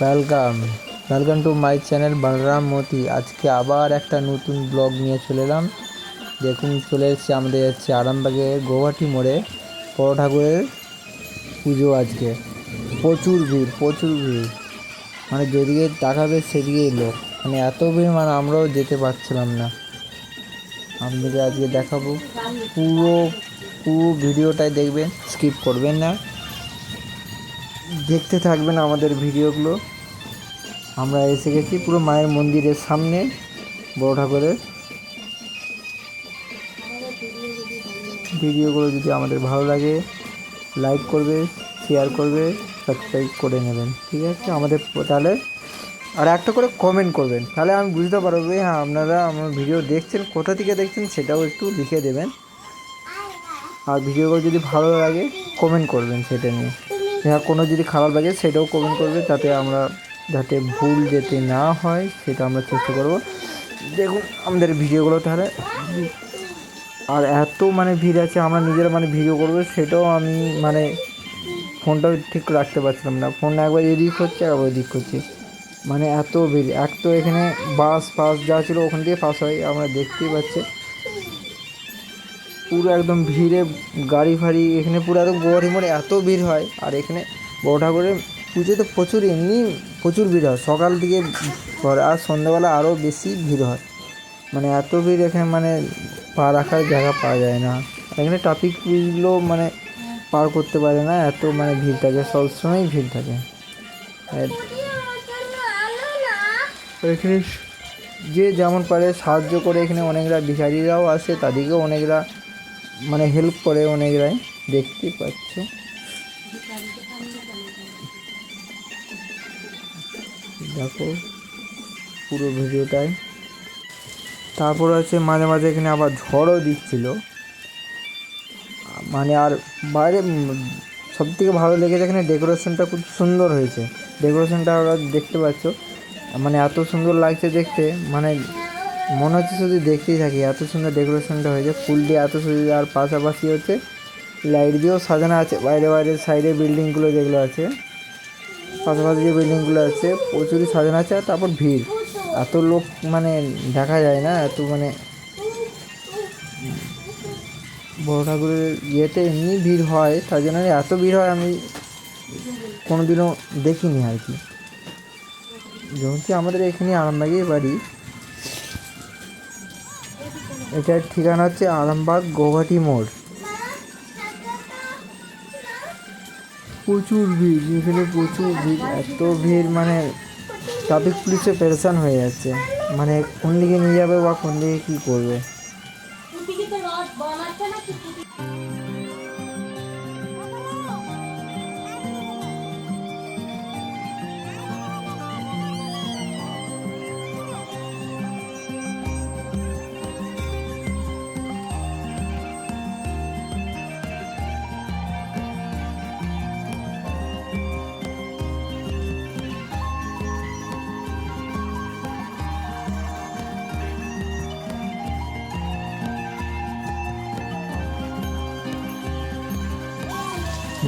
Welcome welcome to my channel Balaram Moti আজকে আবার একটা নতুন ব্লগ নিয়ে চলে এলাম। দেখুন, চলে এসেছি আমাদের হচ্ছে আরামবাগে গৌহাটি মোড়ে। বড় ঠাকুরের পুজো আজকে। প্রচুর ভিড় প্রচুর ভিড়। মানে যেদিকে তাকাবে সেদিকেই লোক। মানে এত ভিড় মানে আমরাও যেতে পারছিলাম না। আপনাদের আজকে দেখাবো। পুরো পুরো ভিডিওটাই দেখবেন স্কিপ করবেন না। দেখতে থাকবেন আমাদের ভিডিওগুলো। আমরা এসে গেছি পুরো মায়ের মন্দিরের সামনে, বড় ঠাকুরের। ভিডিওগুলো যদি আমাদের ভালো লাগে লাইক করবে শেয়ার করবে সাবস্ক্রাইব করে নেবেন, ঠিক আছে? আমাদের তাহলে আর একটা করে কমেন্ট করবেন। তাহলে আমি বুঝতে পারব যে হ্যাঁ আপনারা আমার ভিডিও দেখছেন, কোথা থেকে দেখছেন সেটাও একটু লিখে দেবেন। আর ভিডিওগুলো যদি ভালো লাগে কমেন্ট করবেন সেটা নিয়ে। কোনো যদি খারাপ লাগে সেটাও কমেন্ট করবে যাতে আমরা যাতে ভুল যাতে না হয় সেটা আমরা চেষ্টা করব। দেখুন আমাদের ভিডিওগুলো তাহলে আর এত মানে ভিড় আছে, আমরা নিজেরা মানে ভিডিও করব সেটাও আমি মানে ফোনটাও ঠিক রাখতে পারছিলাম না। ফোন একবার এদিক হচ্ছে, একবার ওদিক হচ্ছে মানে এত ভিড়। এক তো এখানে বাস ফাস যা ছিল ওখান দিয়ে পাস হয়, আমরা দেখতেই পাচ্ছি। পুরো একদম ভিড়ে গাড়ি ফাড়ি, এখানে পুরো একদম গোয়ারি মোড়ে এত ভিড় হয়। আর এখানে বড় ঠাকুরের পুজোতে প্রচুর, এমনি প্রচুর ভিড় হয়। সকাল থেকে পরে আর সন্ধ্যাবেলা আরও বেশি ভিড় হয়। মানে এত ভিড় এখানে মানে পা রাখার জায়গা পাওয়া যায় না। এখানে ট্রাফিকগুলো মানে পার করতে পারে না, এত মানে ভিড় থাকে। সবসময়ই ভিড় থাকে। এখানে যে যেমন পারে সাহায্য করে, এখানে অনেকরা ভিখারিরাও আসে, তাদেরকেও অনেকরা মানে হেল্প করে অনেকরাই, দেখতে পাচ্ছ। দেখো, পুরো ভিডিওটায় তারপর হচ্ছে মাঝে মাঝে এখানে আবার ঝড়ও দিচ্ছিল। মানে আর বাইরে সব থেকে ভালো লেগেছে এখানে ডেকোরেশনটা খুব সুন্দর হয়েছে। ডেকোরেশনটা ওরা দেখতে পাচ্ছ। মানে এত সুন্দর লাগছে দেখতে। মানে মনে হচ্ছে শুধু দেখতেই থাকি, এত সুন্দর ডেকোরেশনটা হয়েছে, ফুল দিয়ে এত সুন্দর, আর পাশাপাশি হচ্ছে লাইট দিয়েও সাজানো আছে, বাইরে বাইরে সাইডে বিল্ডিংগুলো যেগুলো আছে, পাশাপাশি যে বিল্ডিংগুলো আছে প্রচুরই সাজানো আছে, আর তারপর ভিড়। এত লোক মানে দেখা যায় না, এত মানে বড় ঠাকুরের ইয়েতে এমনি ভিড় হয়, তার জন্য এত ভিড় হয় আমি কোনোদিনও দেখিনি আর কি। যেহেতু আমাদের এখানে আরামবাগের বাড়ি এটার ঠিকানা হচ্ছে আরামবাগ গৌহাটি মোড়। প্রচুর ভিড়, এখানে প্রচুর ভিড়, এত ভিড় মানে ট্রাফিক পুলিশে পেরেশান হয়ে যাচ্ছে। মানে কোন দিকে নিয়ে যাবে বা কোন দিকে কী করবে?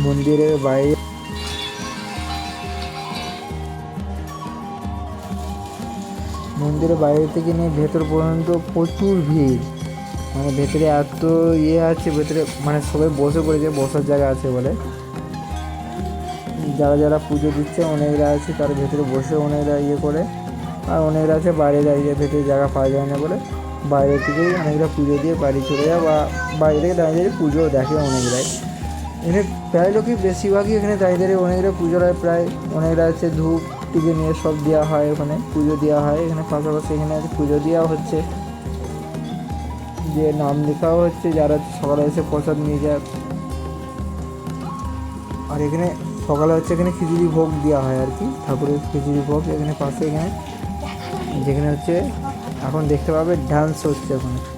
মন্দিরের বাইরে মন্দিরের বাইরে থেকে নিয়ে ভেতর পর্যন্ত প্রচুর ভিড়। মানে ভেতরে এত ইয়ে আছে, ভেতরে মানে সবাই বসে পড়েছে, বসার জায়গা আছে বলে। যারা যারা পুজো দিচ্ছে, অনেকরা আছে, তার ভেতরে বসে অনেকরা ইয়ে করে। আর অনেকরা আছে বাইরে দাঁড়িয়ে, ভেতরে জায়গা পাওয়া যায় না বলে। বাইরে থেকেই অনেকরা পুজো দিয়ে বাড়ি চলে যায় বা বাইরে থেকে দাঁড়িয়ে পুজো দেখে অনেকরাই। এখানে প্রায় লোকই বেশিরভাগই এখানে দাঁড়িয়ে দাঁড়িয়ে অনেকরা পুজোর হয় প্রায় অনেকরা আছে ধূপ টিকে নিয়ে সব দেওয়া হয় ওখানে, পুজো দেওয়া হয়। এখানে পাশাপাশি এখানে আছে পুজো দেওয়া হচ্ছে। যে নাম লেখাও হচ্ছে, যারা সকালে এসে প্রসাদ নিয়ে যায়। আর এখানে সকালে হচ্ছে এখানে খিচুড়ি ভোগ দেওয়া হয় আর কি, ঠাকুরের খিচুড়ি ভোগ। এখানে পাশে এখানে, যেখানে হচ্ছে এখন দেখতে পাবে ডান্স হচ্ছে ওখানে।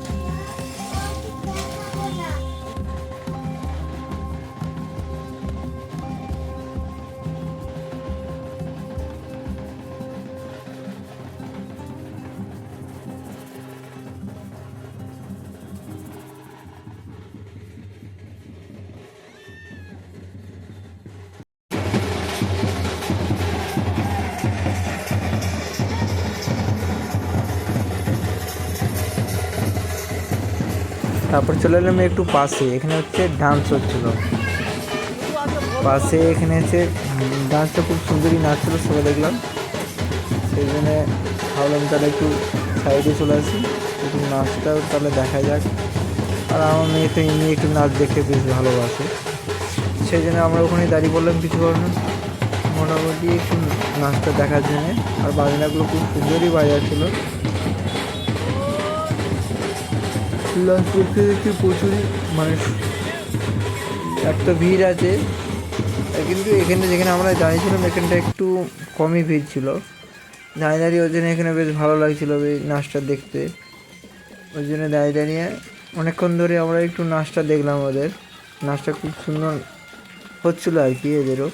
তারপর চলে এলাম একটু পাশে, এখানে হচ্ছে ডান্স হচ্ছিল পাশে এখানে হচ্ছে ডান্সটা খুব সুন্দরই নাচছিল, সবাই দেখলাম। সেই জন্য ভাবলাম তাহলে একটু সাইডে চলে আসি, একটু নাচটাও তাহলে দেখা যাক। আর আমার মেয়ে তো এমনি একটু নাচ দেখতে বেশ ভালোবাসে। সেই জন্য আমরা ওখানে দাঁড়িয়ে পড়লাম কিছু কারণে মোটামুটি একটু নাচটা দেখার জন্যে। আর বাজনাগুলো খুব সুন্দরই বাজাচ্ছিল। লাস্ট দেখতে দেখতে প্রচুরই মানে একটা ভিড় আছে। কিন্তু এখানে যেখানে আমরা দাঁড়িয়েছিলাম, এখানটা একটু কমই ভিড় ছিল। দাঁড়িয়ে দাঁড়িয়ে ওই জন্য এখানে বেশ ভালো লাগছিল এই নাচটা দেখতে। ওই জন্য দাঁড়িয়ে দাঁড়িয়ে অনেকক্ষণ ধরে আমরা একটু নাচটা দেখলাম ওদের। নাচটা খুব সুন্দর হচ্ছিল আর কি এদেরও।